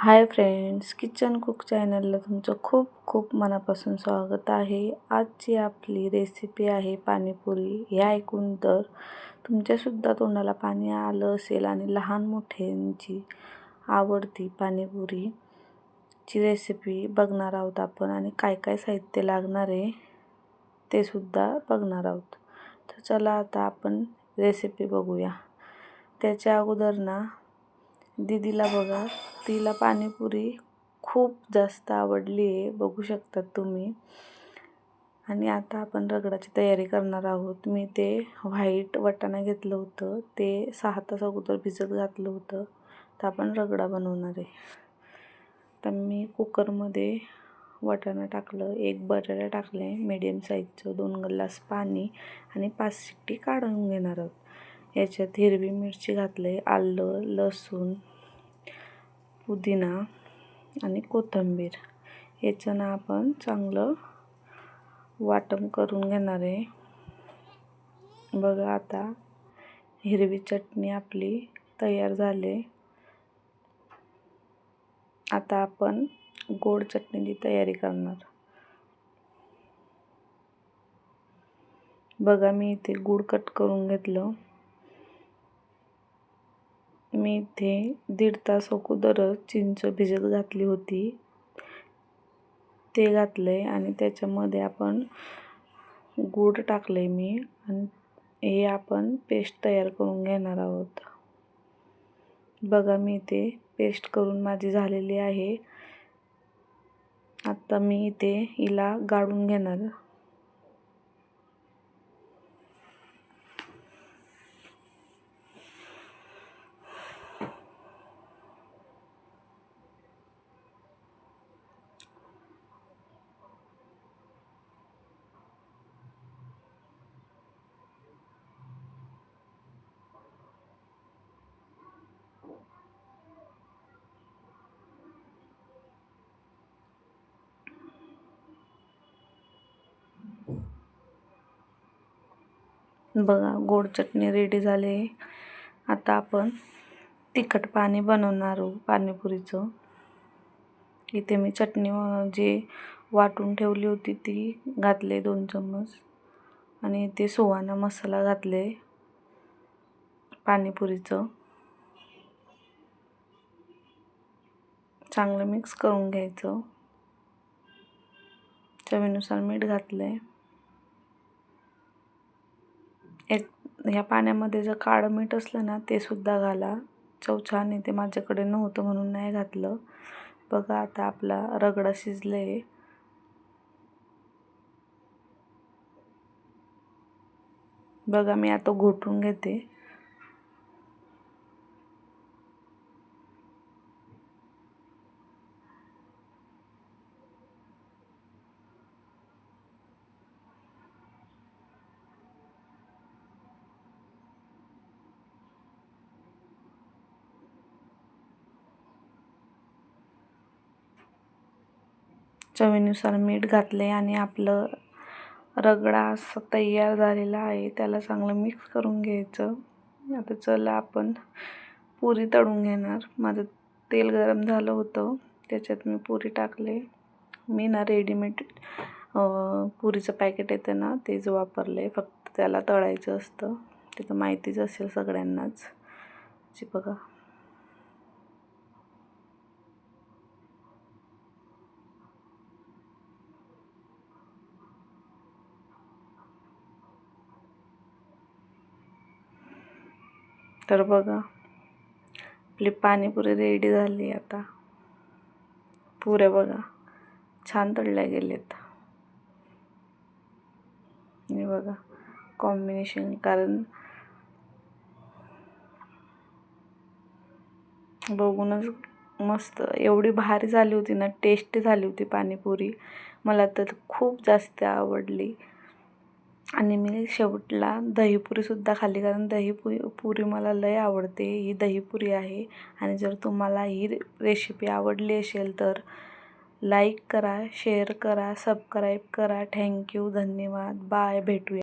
Hi friends kitchen cook चॅनलला तुमचं खूप खूप मनापासून स्वागत आहे. आजची आपली रेसिपी आहे पाणीपुरी हे ऐकून तर तुमच्यासुद्धा तोंडाला पाणी आलं असेल आणि लहान मोठ्यांची आवडती पाणीपुरीची रेसिपी बघणार आहोत आपण आणि काय काय साहित्य लागणार आहे ते सुद्धा बघणार आहोत. तर चला आता आपण रेसिपी बघूया. त्याच्या अगोदर ना दीदीला बघा. तिला पाणीपुरी खूप जास्त आवडली आहे बघू शकतात तुम्ही. आणि आता आपण रगडाची तयारी करणार आहोत. मी ते व्हाईट वटाणा घेतलं होतं. ते सहा तास अगोदर भिजत घातलं होतं. तर आपण रगडा बनवणार आहे. तर मी कुकरमध्ये वटाणा टाकलं. एक बटाटा टाकले मीडियम साईजचं दोन ग्लास पाणी आणि पाच शिट्टी काढून घेणार आहोत. याच्यात हिरवी मिरची घातले आलं लसूण पुदिना आणि कोथिंबीर याचं ना आपण चांगलं वाटण करून घेणार आहे. बघा आता हिरवी चटणी आपली तयार झाली. आता आपण गोड चटणीची तयारी करणार. बघा मी इथे गूळ कट करून घेतलं. मी इथे दीड तास अगोदरच चिंच भिजत घातली होती. ते घातलं आहे आणि त्याच्यामध्ये आपण गूळ टाकलं आहे मी आणि हे आपण पेस्ट तयार करून घेणार आहोत. बघा मी इथे पेस्ट करून माझी झालेली आहे. आत्ता मी इथे हिला गाळून घेणार. बघा गोड चटणी रेडी झाली. आहे आता आपण तिखट पाणी बनवणार आहोत पाणीपुरीचं. इथे मी चटणी जे वाटून ठेवली होती ती घातले दोन चम्मच. आणि इथे सुवाना मसाला घातले पाणीपुरीचं. चांगलं मिक्स करून घ्यायचं. चवीनुसार मीठ घातलं आहे एक ह्या पाण्यामध्ये जर काळं मीठ असलं ना ते सुद्धा घाला. चव छान येते माझ्याकडे नव्हतं म्हणून नाही घातलं. बघा आता आपला रगडा आहे बघा मी आता घोटून घेते. चवीनुसार मीठ घातले आणि आपलं रगडा असं तयार झालेला आहे. त्याला चांगलं मिक्स करून घ्यायचं. आता चला आपण पुरी तळून घेणार. माझं तेल गरम झालं होतं. त्याच्यात मी पुरी टाकले. मी ना रेडीमेड पुरीचं पॅकेट येतं ना तेच वापरले फक्त त्याला तळायचं असतं. ते तर माहितीच असेल सगळ्यांनाच. बघा. तर बघा. आपली पाणीपुरी रेडी झाली आता. पुऱ्या बघा. छान तळल्या गेलेत आणि बघा. कॉम्बिनेशन कारण बघूनच मस्त. एवढी भारी झाली होती ना टेस्टी झाली होती पाणीपुरी. मला तर खूप जास्त आवडली. आणि मी शेवटला दहीपुरीसुद्धा खाल्ली कारण दहीपुरी पुरी मला लय आवडते. ही दहीपुरी आहे आणि जर तुम्हाला ही रेसिपी आवडली असेल तर लाईक करा शेअर करा सबस्क्राईब करा. थँक्यू धन्यवाद. बाय भेटूया.